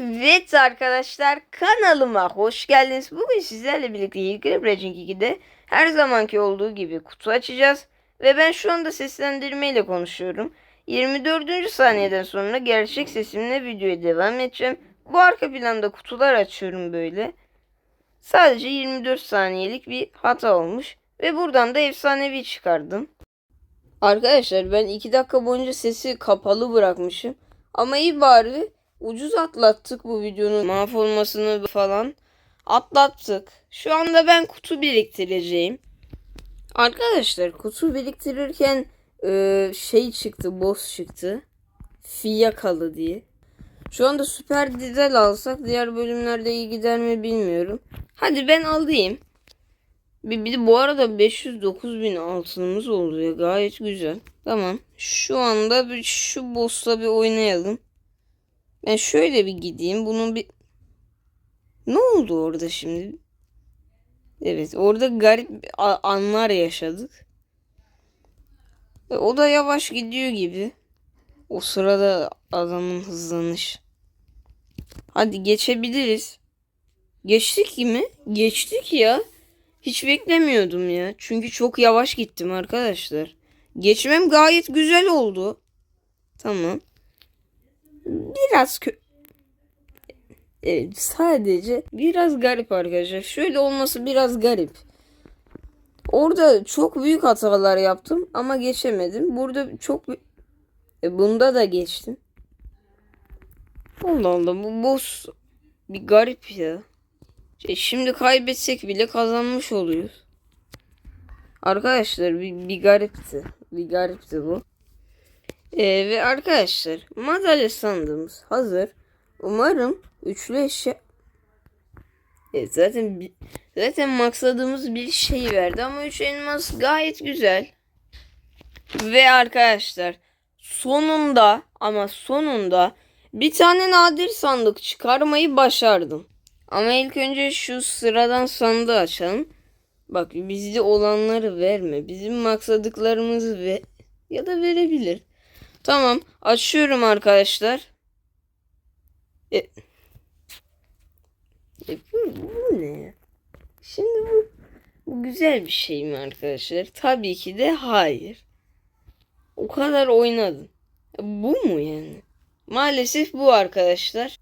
Evet arkadaşlar kanalıma hoş geldiniz. Bugün sizlerle birlikte Yıkırıp Raging 2'de her zamanki olduğu gibi kutu açacağız. Ve ben şu anda seslendirmeyle konuşuyorum. 24. saniyeden sonra gerçek sesimle videoya devam edeceğim. Bu arka planda kutular açıyorum böyle. Sadece 24 saniyelik bir hata olmuş. Ve buradan da efsanevi çıkardım. Arkadaşlar ben 2 dakika boyunca sesi kapalı bırakmışım. Ama iyi bari ucuz atlattık bu videonun mahvolmasını falan. Atlattık. Şu anda ben kutu biriktireceğim. Arkadaşlar kutu biriktirirken e, şey çıktı, boss çıktı. Fiyakalı diye. Şu anda süper dizel alsak diğer bölümlerde iyi gider mi bilmiyorum. Hadi ben alayım. Bir, bir de bu arada 509 bin altınımız oldu ya gayet güzel. Tamam. Şu anda bir şu boss'la bir oynayalım. Ben şöyle bir gideyim. Bunun bir ne oldu orada şimdi? Evet, orada garip anlar yaşadık. E, o da yavaş gidiyor gibi. O sırada adamın hızlanış. Hadi geçebiliriz. Geçtik mi? Geçtik ya. Hiç beklemiyordum ya. Çünkü çok yavaş gittim arkadaşlar. Geçmem gayet güzel oldu. Tamam. Biraz kö... Evet sadece biraz garip arkadaşlar. Şöyle olması biraz garip. Orada çok büyük hatalar yaptım ama geçemedim. Burada çok e, bunda da geçtim. Allah Allah bu boss bir garip ya. Şey, şimdi kaybetsek bile kazanmış oluyoruz. Arkadaşlar bir, bir garipti. Bir garipti bu. Ee, ve arkadaşlar madalya sandığımız hazır. Umarım üçlü eşya Evet, zaten zaten maksadığımız bir şey verdi ama üç elmas gayet güzel. Ve arkadaşlar sonunda ama sonunda bir tane nadir sandık çıkarmayı başardım. Ama ilk önce şu sıradan sandığı açalım. Bak bizde olanları verme. Bizim maksadıklarımızı ve ya da verebilir. Tamam açıyorum arkadaşlar. E, e, bu, ne? Şimdi bu, bu güzel bir şey mi arkadaşlar? Tabii ki de hayır. O kadar oynadın. E, Bu mu yani? Maalesef bu arkadaşlar.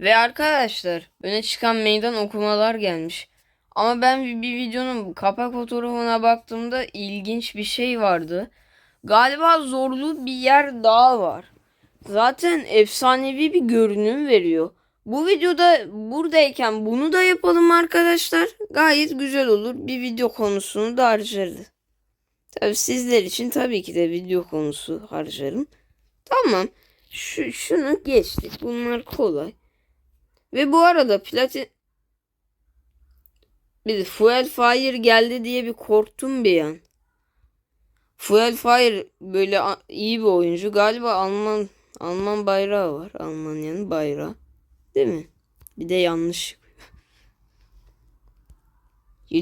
Ve arkadaşlar öne çıkan meydan okumalar gelmiş. Ama ben bir, bir videonun kapak fotoğrafına baktığımda ilginç bir şey vardı. Galiba zorlu bir yer daha var. Zaten efsanevi bir görünüm veriyor. Bu videoda buradayken bunu da yapalım arkadaşlar. Gayet güzel olur. Bir video konusunu da harcarız. Tabii sizler için tabii ki de video konusu harcarım. Tamam. Şu, şunu geçtik. Bunlar kolay. Ve bu arada platin bir Fuel Fire geldi diye bir korktum bir an. Fuel Fire böyle iyi bir oyuncu. Galiba Alman Alman bayrağı var. Almanya'nın bayrağı. Değil mi? Bir de yanlış.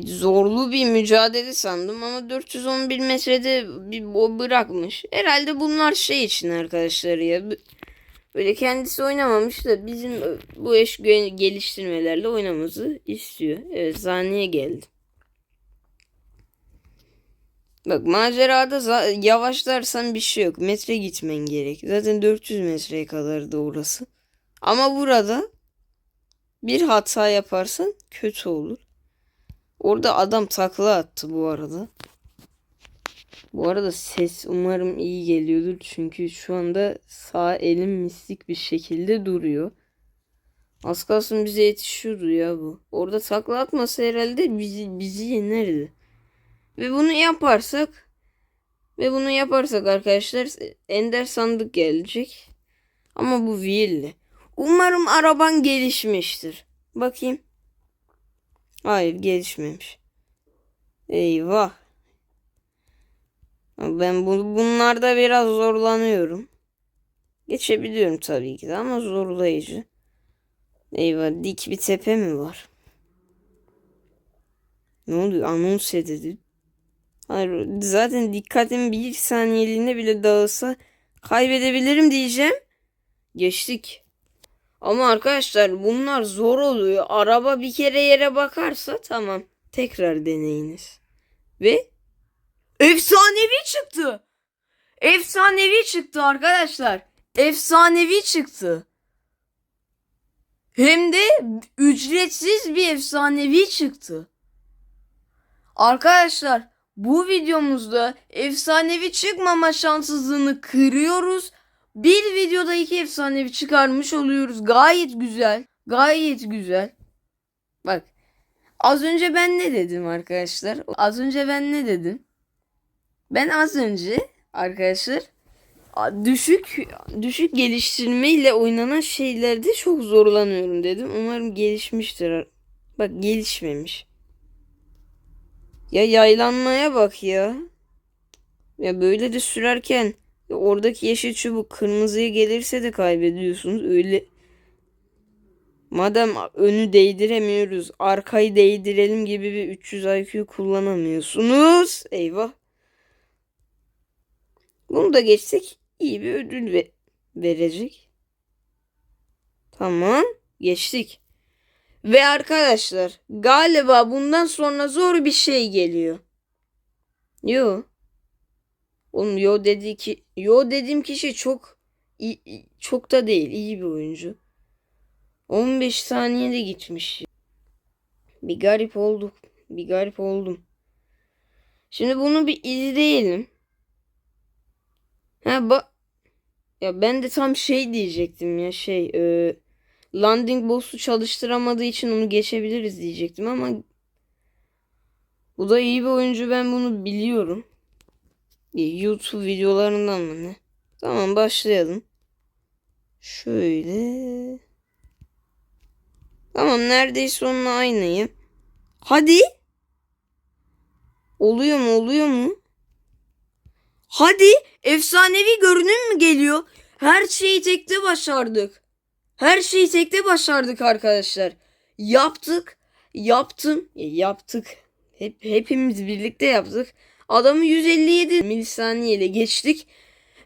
Zorlu bir mücadele sandım ama 411 metrede bir o bırakmış. Herhalde bunlar şey için arkadaşlar ya. Böyle kendisi oynamamış da bizim bu eş geliştirmelerle oynamamızı istiyor. Evet saniye geldi. Bak macerada yavaşlarsan bir şey yok. Metre gitmen gerek. Zaten 400 metreye kadar da orası. Ama burada bir hata yaparsan kötü olur. Orada adam takla attı bu arada. Bu arada ses umarım iyi geliyordur. Çünkü şu anda sağ elim mislik bir şekilde duruyor. Az kalsın bize yetişiyordu ya bu. Orada takla atmasa herhalde bizi, bizi yenerdi. Ve bunu yaparsak ve bunu yaparsak arkadaşlar ender sandık gelecek. Ama bu Wheel'li. Umarım araban gelişmiştir. Bakayım. Hayır gelişmemiş. Eyvah. Ben bu, bunlarda biraz zorlanıyorum. Geçebiliyorum tabii ki de ama zorlayıcı. Eyvah dik bir tepe mi var? Ne oluyor? Anons edildi. Zaten dikkatim bir saniyeliğine bile dağılsa kaybedebilirim diyeceğim. Geçtik. Ama arkadaşlar bunlar zor oluyor. Araba bir kere yere bakarsa tamam. Tekrar deneyiniz. Ve efsanevi çıktı. Efsanevi çıktı arkadaşlar. Efsanevi çıktı. Hem de ücretsiz bir efsanevi çıktı. Arkadaşlar bu videomuzda efsanevi çıkmama şanssızlığını kırıyoruz. Bir videoda iki efsanevi çıkarmış oluyoruz. Gayet güzel. Gayet güzel. Bak. Az önce ben ne dedim arkadaşlar? Az önce ben ne dedim? Ben az önce arkadaşlar düşük düşük geliştirme ile oynanan şeylerde çok zorlanıyorum dedim. Umarım gelişmiştir. Bak gelişmemiş. Ya yaylanmaya bak ya. Ya böyle de sürerken ya oradaki yeşil çubuk kırmızıya gelirse de kaybediyorsunuz. Öyle Madem önü değdiremiyoruz, arkayı değdirelim gibi bir 300 IQ kullanamıyorsunuz. Eyvah. Bunu da geçsek iyi bir ödül ve- verecek. Tamam, geçtik. Ve arkadaşlar, galiba bundan sonra zor bir şey geliyor. Yo. Oğlum yo dedi ki yo dediğim kişi çok çok da değil, iyi bir oyuncu. 15 saniyede gitmiş. Bir garip olduk. Bir garip oldum. Şimdi bunu bir izleyelim. Ha bak. Ya ben de tam şey diyecektim ya şey. E, landing boss'u çalıştıramadığı için onu geçebiliriz diyecektim ama bu da iyi bir oyuncu ben bunu biliyorum. YouTube videolarından mı ne? Tamam başlayalım. Şöyle. Tamam neredeyse onunla aynıyım. Hadi. Oluyor mu oluyor mu? Hadi efsanevi görünüm mü geliyor? Her şeyi tekte başardık. Her şeyi tekte başardık arkadaşlar. Yaptık. Yaptım. Yaptık. Hep, hepimiz birlikte yaptık. Adamı 157 milisaniye ile geçtik.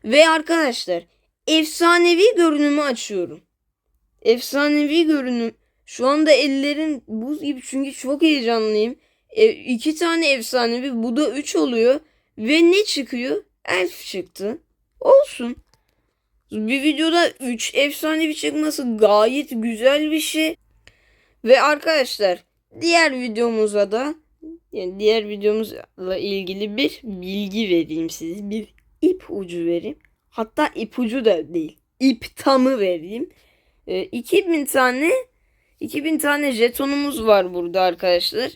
Ve arkadaşlar efsanevi görünümü açıyorum. Efsanevi görünüm. Şu anda ellerim buz gibi çünkü çok heyecanlıyım. E, iki tane efsanevi bu da üç oluyor. Ve ne çıkıyor? Elf çıktı. Olsun. Bir videoda 3 efsanevi çıkması gayet güzel bir şey. Ve arkadaşlar diğer videomuza da yani diğer videomuzla ilgili bir bilgi vereyim size. Bir ip ucu vereyim. Hatta ipucu da değil. İp tamı vereyim. E, 2000 tane 2000 tane jetonumuz var burada arkadaşlar.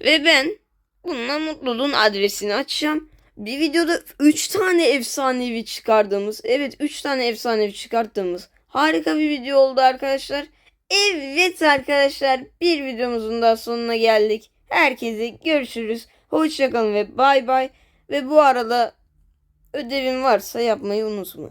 Ve ben bununla mutluluğun adresini açacağım. Bir videoda 3 tane efsanevi çıkardığımız, evet 3 tane efsanevi çıkarttığımız harika bir video oldu arkadaşlar. Evet arkadaşlar bir videomuzun daha sonuna geldik. Herkese görüşürüz. Hoşçakalın ve bay bay. Ve bu arada ödevin varsa yapmayı unutma.